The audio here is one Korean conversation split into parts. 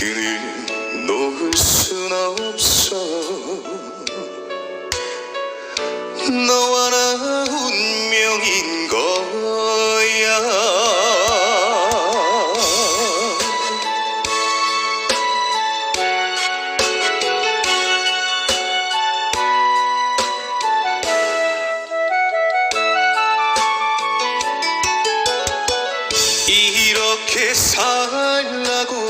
그 끈을 놓을 순 없어. 너와 나 운명인 거야. 이렇게 살라고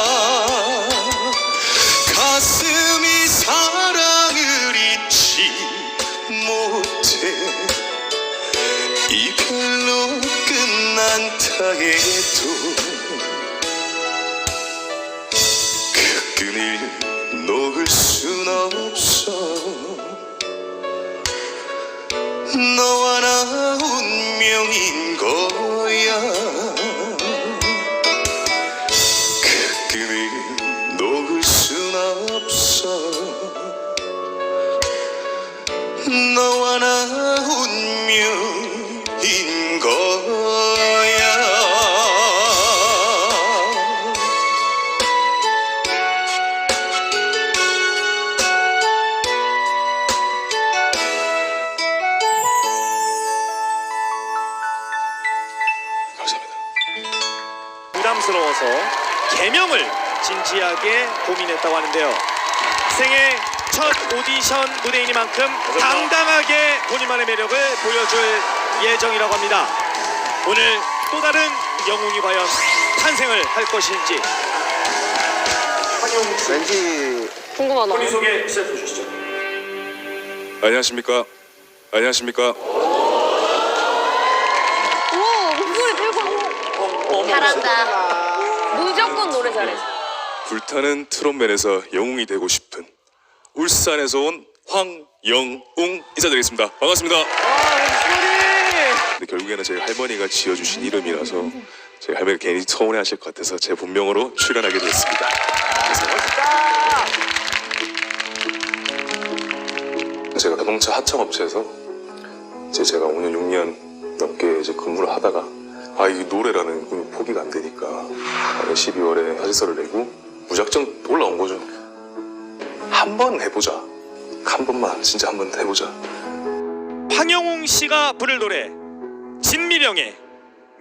mean 부담스러워서 개명을 진지하게 고민했다고 하는데요. 생애 첫 오디션 무대이니만큼 당당하게 본인만의 매력을 보여줄 예정이라고 합니다. 오늘 또 다른 영웅이 과연 탄생을 할 것인지 왠지 궁금하다. 본인 소개 시작해 주시죠. 안녕하십니까? 안녕하십니까? 우와 목소리 대박. 잘한다. 무조건 노래 잘해. 불타는 트롯맨에서 영웅이 되고 싶은 울산에서 온 황영웅 인사드리겠습니다. 반갑습니다. 근데 결국에는 저희 할머니가 지어주신 이름이라서 저희 할머니가 괜히 서운해하실 것 같아서 제 본명으로 출연하게 됐습니다. 그래서 제가 자동차 하청업체에서 이제 제가 5년 6년 넘게 이제 근무를 하다가 아 이 노래라는 꿈이 포기가 안 되니까 12월에 사직서를 내고 무작정 올라온 거죠. 한 번 해보자. 한 번만 진짜 한 번 해보자. 황영웅 씨가 부를 노래 진미령의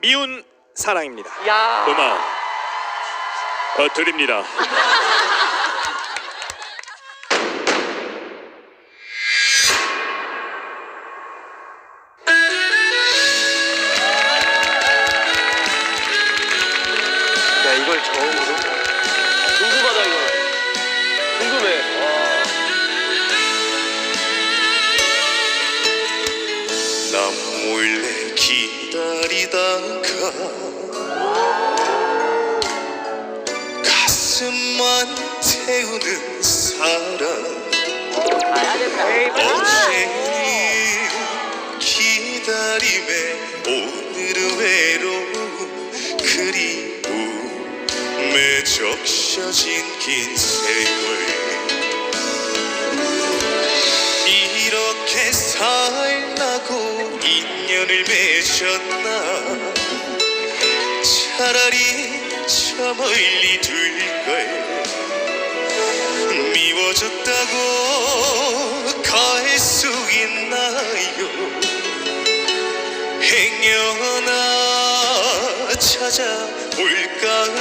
미운 사랑입니다. 야. 음악 어, 드립니다. 멈춰진 긴 세월 이렇게 살라고 인연을 맺었나? 차라리 저 멀리 둘걸. 미워졌다고 갈 수 있나요? 행여나 찾아올까봐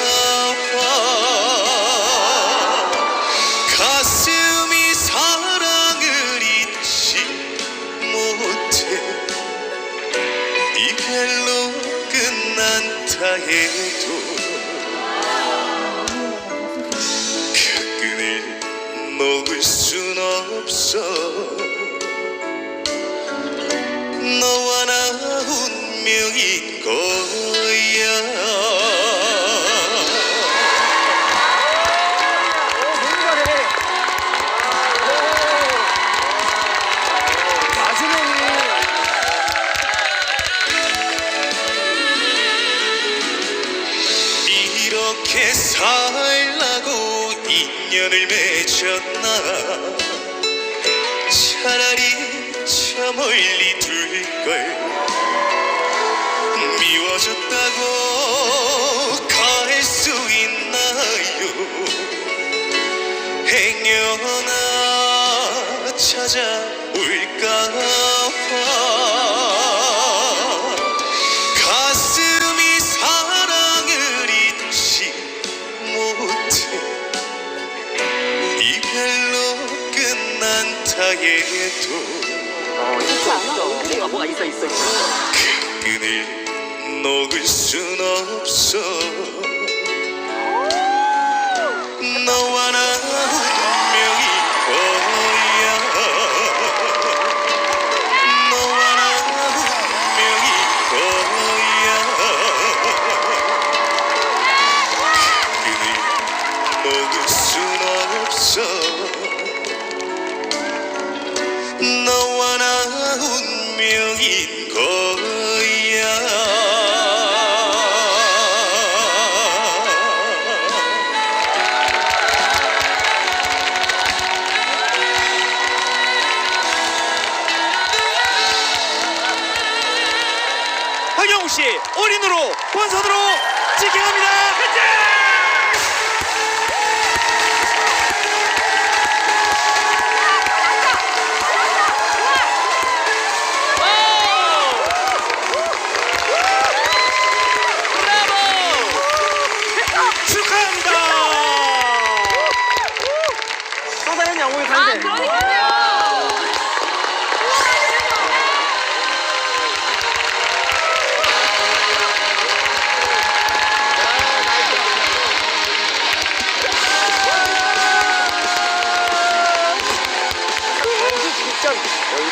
차라리 저 멀리 둘 걸. 미워졌다고 갈수 있나요? 행여나 찾아올까 끝난다 해도 있어, 있어. 뭔가 뭐가 있어, 있어, 있어. 끈을 놓을 순 없어 너와 나 씨 올인으로 본선으로 직행합니다. 축하합니다. 사다현 양호의 아, 상대. 그러니까요.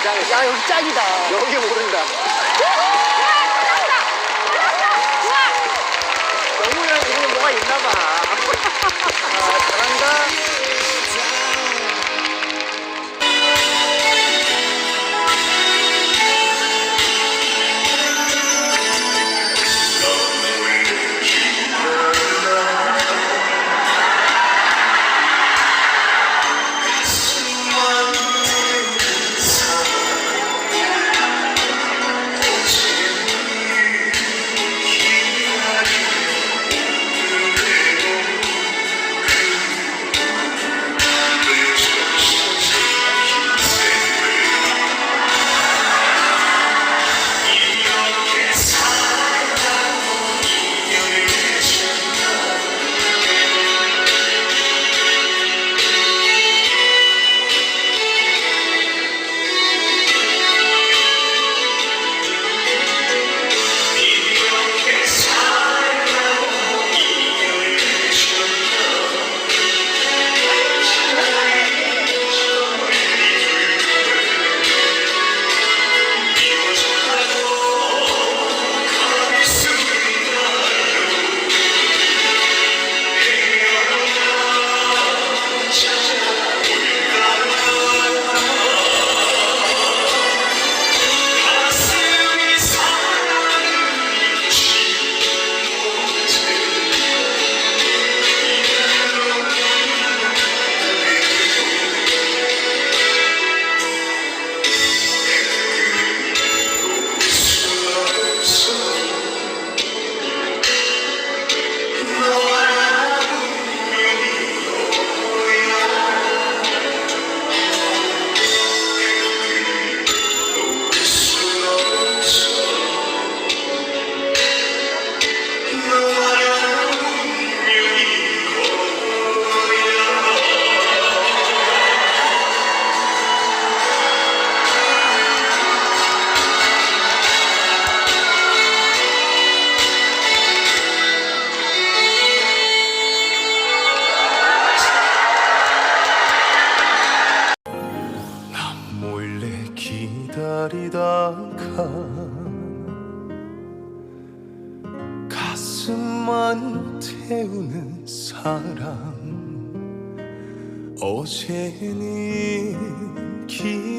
여기 짱. 야 여기 짱이다. 여기 모른다.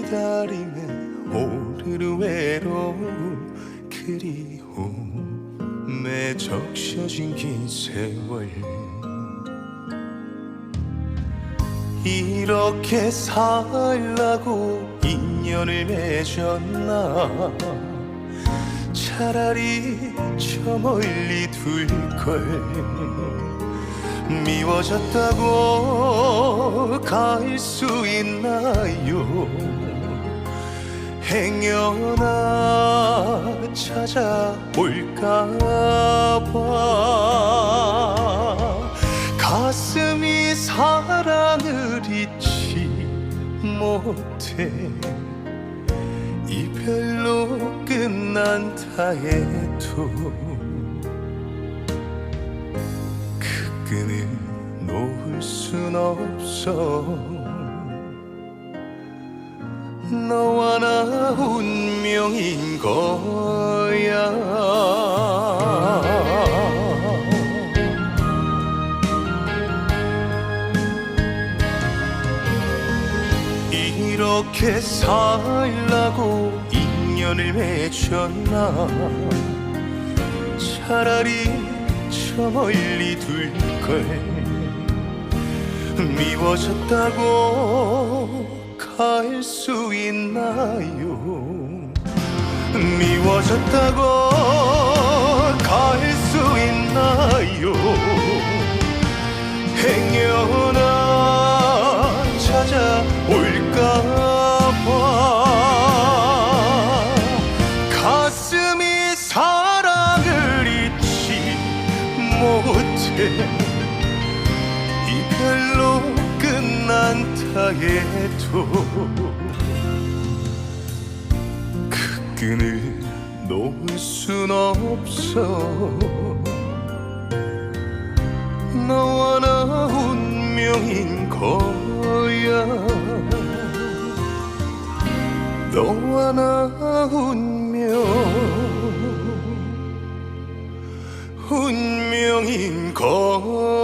기다림에 오늘 외로움 그리움에 적셔진 긴 세월. 이렇게 살라고 인연을 맺었나? 차라리 저 멀리 둘 걸. 미워졌다고 갈 수 있나요 행여나 찾아올까봐. 가슴이 사랑을 잊지 못해. 이별로 끝난다 해도 그 끈을 놓을 순 없어. 너와 나 운명인 거야. 이렇게 살라고 인연을 맺었나? 차라리 저 멀리 둘 걸. 미워졌다고 갈수 있나요? 미워졌다고 갈 수 있나요? 행여나 찾아올까 해도 그 끈을 놓을 순 없어. 너와 나 운명인 거야. 너와 나 운명. 운명인 거야